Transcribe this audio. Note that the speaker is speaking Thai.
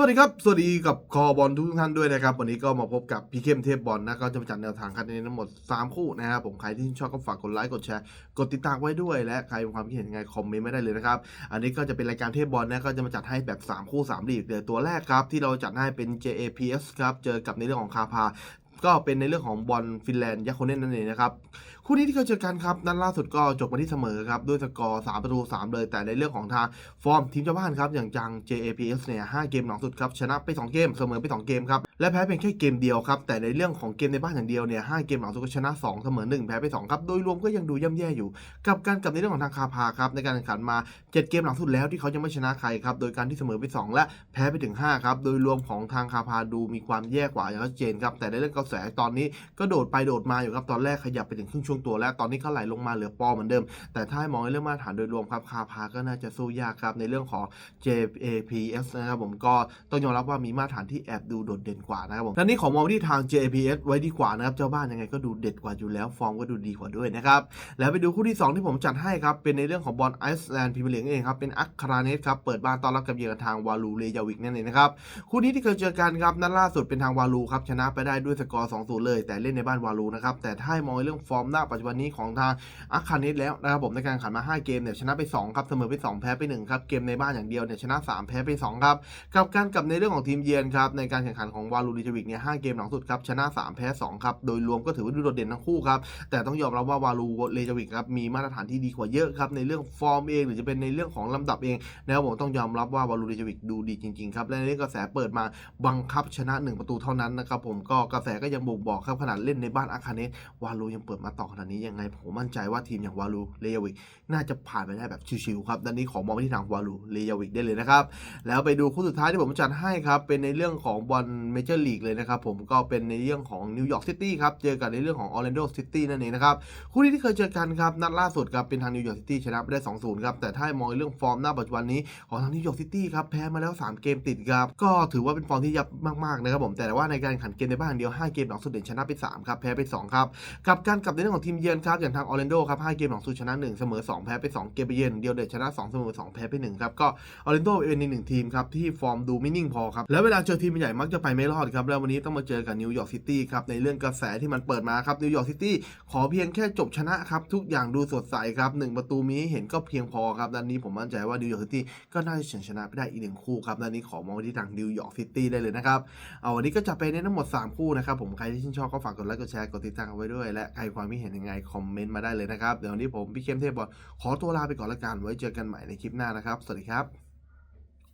สวัสดีครับ สวัสดีกับคอบอลทุกท่านด้วยนะครับ วันนี้ก็มาพบกับพี่เข้มเทพบอลนะ ก็จะมาจัดแนวทางคัดในทั้งหมด 3 คู่นะครับผม ใครที่ชอบก็ฝากกดไลค์ กดแชร์ กดติดตามไว้ด้วย และใครมีความคิดเห็นยังไงคอมเมนต์ไม่ได้เลยนะครับ อันนี้ก็จะเป็นรายการเทพบอลนะ ก็จะมาจัดให้แบบ 3 คู่3ลีกเดี๋ยวตัวแรกครับ ที่เราจัดให้เป็น JAPS ครับ เจอกับในเรื่องของคาพาก็เป็นในเรื่องของบอลฟินแลนด์ยาโคเนนนั่นเองนะครับ คู่นี้ที่เคยเจอกันครับ นัดล่าสุดก็จบมาที่เสมอครับ ด้วยสกอร์3ประตู3 เลย แต่ในเรื่องของทางฟอร์มทีมเจ้าบ้านครับ อย่างจัง JAPS เนี่ย5เกมหลังสุดครับ ชนะไป 2 เกม เสมอไป 2 เกมครับ และแพ้เพียงแค่เกมเดียวครับ แต่ในเรื่องของเกมในบ้านอย่างเดียวเนี่ย5เกมหลังสุดก็ชนะ 2 เสมอ 1 แพ้ไป 2 ครับ โดยรวมก็ยังดูย่ำแย่อยู่ กับการกับในเรื่องของทางคาพาครับ ในการแข่งขันมา 7 เกมหลังสุดแล้วที่เขายังไม่ชนะใครครับ โดยการที่เสมอไป 2 และแพ้ไปถึง 5 ครับ โดยรวมของทางคาพาดูมีความแย่กว่าอย่างชัดเจนครับ แต่ในเรื่องกระแสตอนนี้ก็โดดไปโดดมาอยู่ครับ ตอนแรกขยับไปถึงครึ่งช่วงตัวแล้วตอนนี้ก็ไหลลงมาเหลือปอเหมือนเดิม แต่ถ้าให้มองในเรื่องมาตรฐานโดยรวมครับคาพาก็น่าจะสู้ยากครับในเรื่องของ JAPS นะครับผมก็ต้องยอมรับว่ามีมาตรฐานที่แอบดูโดดเด่นกว่านะครับผมท่านี้ขอมองที่ทาง JAPS ไว้ดีกว่านะครับเจ้าบ้านยังไงก็ดูเด็ดกว่าอยู่แล้ว ฟอร์มก็ดูดีกว่าด้วยนะครับแล้วไปดูคู่ที่ 2 ที่ผมจัดให้ครับเป็นในเรื่องของบอลไอซ์แลนด์พรีเมียร์ลีกเองครับเป็นอัคคาราเนสครับเปิดบ้านต้อนรับกับเยือนทางวาลูเรยาวิกนั่นเองนะครับคู่นี้ที่เคยเจอกันครับนัดล่าสุดเป็นทางวาลูครับชนะไปได้ด้วยสกอร์2-0เลย แต่เล่นในบ้านวาลูนะครับแต่ถ้ามองเรื่องฟอร์มหน้าปัจจุบันนี้ของทางอัคาเนสแล้วนะครับผมในการขันมา 5 เกมเนี่ยชนะไป2ครับเสมอไป 2 แพ้ไป1ครับเกมในบ้านอย่างเดียวเนี่ยชนะ 3 แพ้ไป2ครับกับการกับในเรื่องของทีมเยือนครับในการแข่งขันของวาลูริจวิกเนี่ย5เกมหลังสุดครับชนะ 3 แพ้2ครับโดยรวมก็ถือว่าดูโดดเด่นทั้งคู่ครับแต่ต้องยอมรับว่าวาลูเรจวิกครับมีมาตรฐานที่ดีกว่าเยอะครับในเรื่องฟอร์มเอง หรือจะเป็นในเรื่องของลำดับเองนะครับผมต้องยอมรับว่าวาลูรจาวิกดูดีจริงๆครับและในเรื่องกระแสเปิดมาบังคับชนะ 1 ประตูเท่านั้นนะครับผมก็กระแสก็ยังบ่งบอกครับขนาดเล่นในบ้านอาคาเนสวาลูยังเปิดมาต่อนาดนี้ยังไงผมมั่นใจว่าทีมอย่างวาลูเรจาวิกน่าจะผ่านไปได้แบบชิวๆครับด้านนี้ขอมองไปที่ทางวาลูเรจาวิกได้เลยนะครับ แล้วไปดูคู่สุดท้ายที่ผมจัดให้ครับ เป็นในเรื่องของบอลเมเจอร์ลีกเลยนะครับผมก็เป็นในเรื่องของนิวยอร์กซิตี้ครับ เจอกับในเรื่องของออร์แลนโดซิตี้นั่นเองนะครับ คู่นี้ที่เคยเจอกันครับ นัดล่าสุดครับเป็นทางนิวยอร์กซิตี้ชนะไปได้ 2-0 ครับ แต่ถ้ามองในเรื่องฟอร์มหน้าปัจจุบันนี้ของทางนิวยอร์กซิตี้ครับแพ้มาแล้ว 3 เกมติดครับ ก็ถือว่าเป็นฟอร์มที่ยับมากๆนะครับผมแต่ว่าในการแข่งขันเกมในบ้านเดียว 5 เกมหลังสุดเด่นชนะไป3ครับแพ้ไป2ครับกับการกลับในเรื่องของทีมเยือนครับอย่างทางออร์แลนโดครับ5เกมหลังสุดชนะ1เสมอ2แพ้ไป2เกมไปเยือนเดียวเด่นชนะ2เสมอ2แพ้ไป1ครับก็ออร์แลนโดเป็นอีกหนึ่งทีมครับที่ฟอร์มดูไม่นิ่งพอครับแล้วเวลาเจอทีมใหญ่มักจะไปไม่รอดครับแล้ววันนี้ต้องมาเจอกับนิวยอร์กซิตี้ครับในเรื่องกระแสที่มันเปิดมาครับนิวยอร์กซิตี้ขอเพียงแค่จบชนะครับทุกอย่างดูสดใสครับหนึ่งประตูมีให้เห็นก็เพียงพอครับด้านนี้ผมมั่นใจว่านิวยอร์กซิตี้ก็น่าจะเฉชนะไปได้อีกหนึ่งคู่ครับด้านนี้ขอมองไปที่ทางนิวยอร์กซิตี้ได้เลยนะครับเอาวันนี้ก็จะไปในทั้งหมด 3 คู่นะครับผมใครที่ชื่นชอบก็ฝากกดไลค์กดแชร์กดติดตามเอาไว้ด้วยและใครความคิดเห็นยังไงคอมเมนต์มาได้เลยนะครับ เดี๋ยววันนี้ผมพี่เข้มเทพบอลขอตัวลาไปก่อนละกันไว้เจอกันใหม่ในคลิปหน้านะครับ สวัสดีครับ